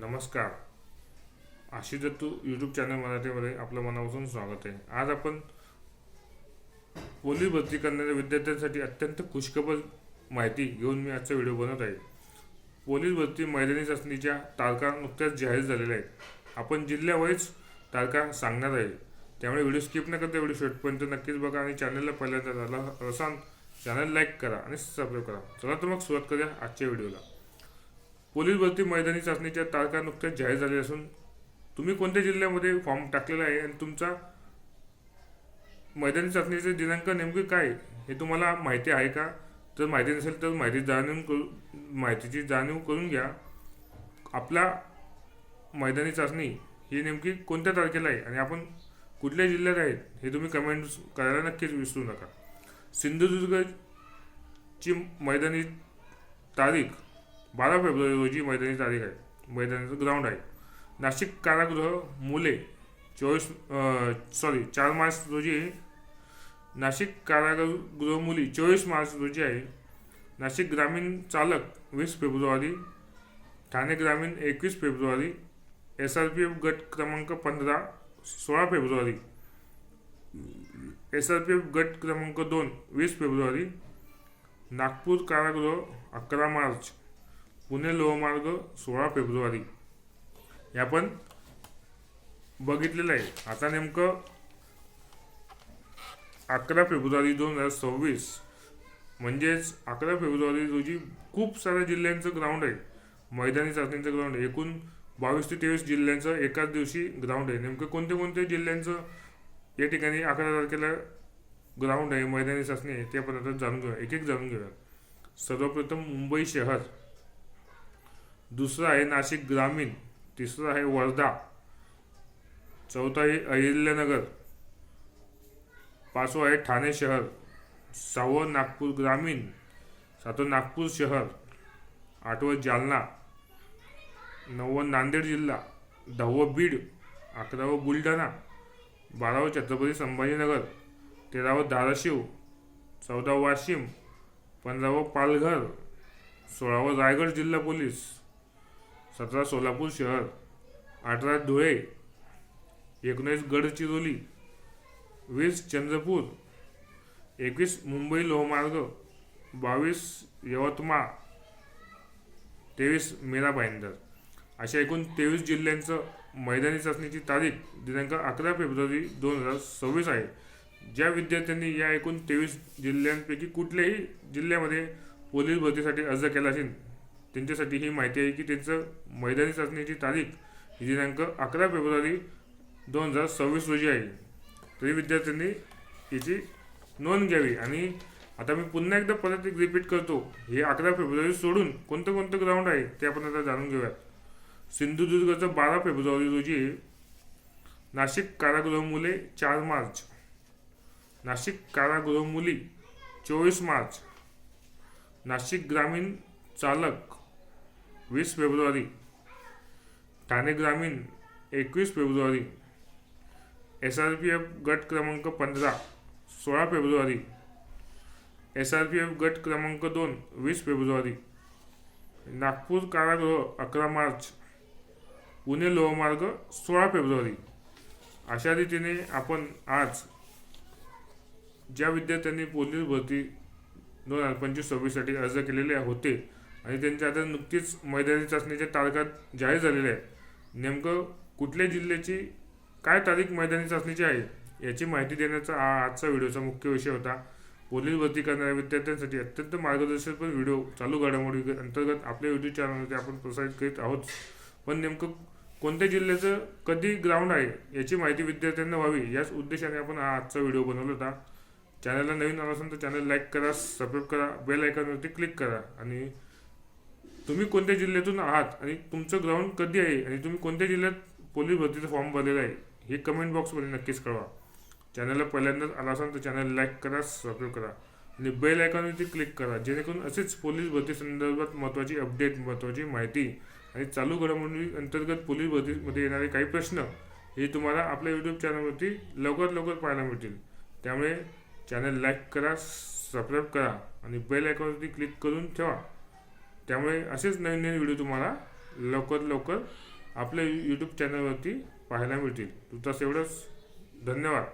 नमस्कार. Ashish Dattu YouTube channel मराठीमध्ये आपलं मनापासून स्वागत आहे. आज आपण पोलीस भरती करणाऱ्या विद्यार्थ्यांसाठी अत्यंत खुशखबर माहिती घेऊन मी आजचा व्हिडिओ बनवत आहे. पोलीस भरती मैदानी चाचणीच्या तारखा नुकत्याच जाहीर झालेल्या आहेत. आपण जिल्ह्यावाईज तारखा सांगणार आहे. त्यामुळे व्हिडिओ स्किप न करता व्हिडिओ शेवटपर्यंत नक्कीच बघा आणि चॅनलला पहिल्यांदा झाला असाल चॅनल लाईक करा आणि सबस्क्राईब करा. चला तर मग सुरुवात करूया आजच्या व्हिडिओला. पोलीस भरती मैदानी चाचणीच्या तारखा नुकत्याच जाहीर झाल्या असून तुम्ही कोणत्या जिल्ह्यामध्ये फॉर्म टाकलेला आहे आणि तुमचा मैदानी चाचणीचे दिनांक नेमके काय हे तुम्हाला माहिती आहे का? जर माहिती नसेल तर माहिती जाणून करू माहितीची जाणीव करून घ्या. आपला मैदानी चाचणी ही नेमकी कोणत्या तारखेला आहे आणि आपण कुठल्या जिल्ह्यात आहेत हे तुम्ही कमेंट करायला नक्कीच विसरू नका. सिंधुदुर्गची मैदानी तारीख बारा फेब्रुवारी रोजी मैदानी तारीख आहे. मैदानाचं ग्राउंड आहे. नाशिक कारागृह मुले चोवीस सॉरी चार मार्च रोजी नाशिक कारागृह मुली चोवीस मार्च रोजी आहे. नाशिक ग्रामीण चालक वीस फेब्रुवारी. ठाणे ग्रामीण एकवीस फेब्रुवारी. एस आर पी एफ गट क्रमांक पंधरा सोळा फेब्रुवारी. एस आर पी एफ गट क्रमांक दोन वीस फेब्रुवारी. नागपूर कारागृह अकरा मार्च. पुणे लोहमार्ग सोळा फेब्रुवारी. हे आपण बघितलेलं आहे. आता नेमकं अकरा फेब्रुवारी दोन हजार सव्वीस म्हणजेच अकरा फेब्रुवारी रोजी खूप साऱ्या जिल्ह्यांचं ग्राउंड आहे. मैदानी चाचणीचं ग्राउंड आहे. एकूण बावीस ते तेवीस जिल्ह्यांचं एकाच दिवशी ग्राउंड आहे. नेमकं कोणत्या कोणत्या जिल्ह्यांचं या ठिकाणी अकरा तारखेला ग्राउंड आहे मैदानी चाचणी आहे ते आपण आता जाणून घेऊया. एक एक जाणून घेऊया. सर्वप्रथम मुंबई शहर. दुसरं आहे नाशिक ग्रामीण तिसरं आहे वर्धा चौथा आहे अहिल्यानगर पाचवं आहे ठाणे शहर सहावं नागपूर ग्रामीण सातवं नागपूर शहर आठवं जालना नववं नांदेड जिल्हा दहावं बीड अकरावं बुलढाणा बारावं छत्रपती संभाजीनगर तेरावं धाराशिव चौदावं वाशिम पंधरावं पालघर सोळावं रायगड जिल्हा पोलीस. सतरा सोलापूर शहर अठरा धुळे एकोणीस गडचिरोली वीस चंद्रपूर एकवीस मुंबई लोहमार्ग बावीस यवतमाळ तेवीस मेरा भाईंदर अशा एकूण तेवीस जिल्ह्यांचं मैदानी चाचणीची तारीख दिनांक अकरा फेब्रुवारी दोन हजार सव्वीस आहे. ज्या विद्यार्थ्यांनी या एकूण तेवीस जिल्ह्यांपैकी कुठल्याही जिल्ह्यामध्ये पोलीस भरतीसाठी अर्ज केला असेल त्यांच्यासाठी ही माहिती आहे की त्यांचं मैदानी चाचणीची तारीख ही दिनांक अकरा फेब्रुवारी दोन हजार सव्वीस रोजी आहे. तरी विद्यार्थ्यांनी याची नोंद घ्यावी आणि आता मी पुन्हा एकदा परत एक रिपीट करतो. हे अकरा फेब्रुवारी सोडून कोणतं कोणतं ग्राउंड आहे ते आपण आता जाणून घेऊयात. सिंधुदुर्गचं बारा फेब्रुवारी रोजी नाशिक कारागृह मुले चार मार्च. नाशिक कारागृह मुली चोवीस मार्च. नाशिक ग्रामीण चालक वीस फेब्रुवारी. ठाणे ग्रामीण एकवीस फेब्रुवारी. एस आर पी एफ गट क्रमांक पंधरा सोळा फेब्रुवारी. एस आर पी एफ गट क्रमांक दोन वीस फेब्रुवारी. नागपूर कारागृह अकरा मार्च. पुणे लोहमार्ग सोळा फेब्रुवारी. अशा रीतीने आपण आज ज्या विद्यार्थ्यांनी पोलीस भरती दोन हजार पंचवीस सव्वीससाठी अर्ज केलेले होते आणि त्यांच्या आता नुकतीच मैदानी चाचणीच्या तारखा जाहीर झालेल्या आहेत. नेमकं कुठल्या जिल्ह्याची काय तारीख मैदानी चाचणीची आहे याची माहिती देण्याचा हा आजचा व्हिडिओचा मुख्य विषय होता. पोलीस भरती करणाऱ्या विद्यार्थ्यांसाठी अत्यंत मार्गदर्शक पण व्हिडिओ चालू घडामोडी अंतर्गत आपल्या यूट्यूब चॅनलमध्ये आपण प्रसारित करीत आहोत. पण नेमकं कोणत्या जिल्ह्याचं कधी ग्राउंड आहे याची माहिती विद्यार्थ्यांना व्हावी याच उद्देशाने आपण हा आजचा व्हिडिओ बनवला होता. चॅनलला नवीन आला असेल तर चॅनल लाईक करा सबस्क्राईब करा बेल आयकॉनवरती क्लिक करा आणि तुम्ही कोणत्या जिल्ह्यातून आहात आणि तुमचं ग्राउंड कधी आहे आणि तुम्ही कोणत्या जिल्ह्यात पोलीस भरतीचा फॉर्म भरलेला आहे हे कमेंट बॉक्समध्ये नक्कीच कळवा. चॅनलला पहिल्यांदाच आला असाल तर चॅनल लाईक करा सबस्क्राईब करा आणि बेल आयकॉनवरती क्लिक करा जेणेकरून असेच पोलीस भरती संदर्भात महत्त्वाची अपडेट महत्त्वाची माहिती आणि चालू घडामोडी अंतर्गत पोलीस भरतीमध्ये येणारे काही प्रश्न हे तुम्हाला आपल्या यूट्यूब चॅनलवरती लवकरात लवकर पाहायला मिळतील. त्यामुळे चॅनल लाईक करा सबस्क्राईब करा आणि बेल आयकॉनवरती क्लिक करून ठेवा. त्यामुळे असेच नवीन नवीन व्हिडिओ तुम्हाला लवकर लवकर आपल्या यूट्यूब चॅनलवरती पाहायला मिळतील. तुमचाच एवढंच धन्यवाद.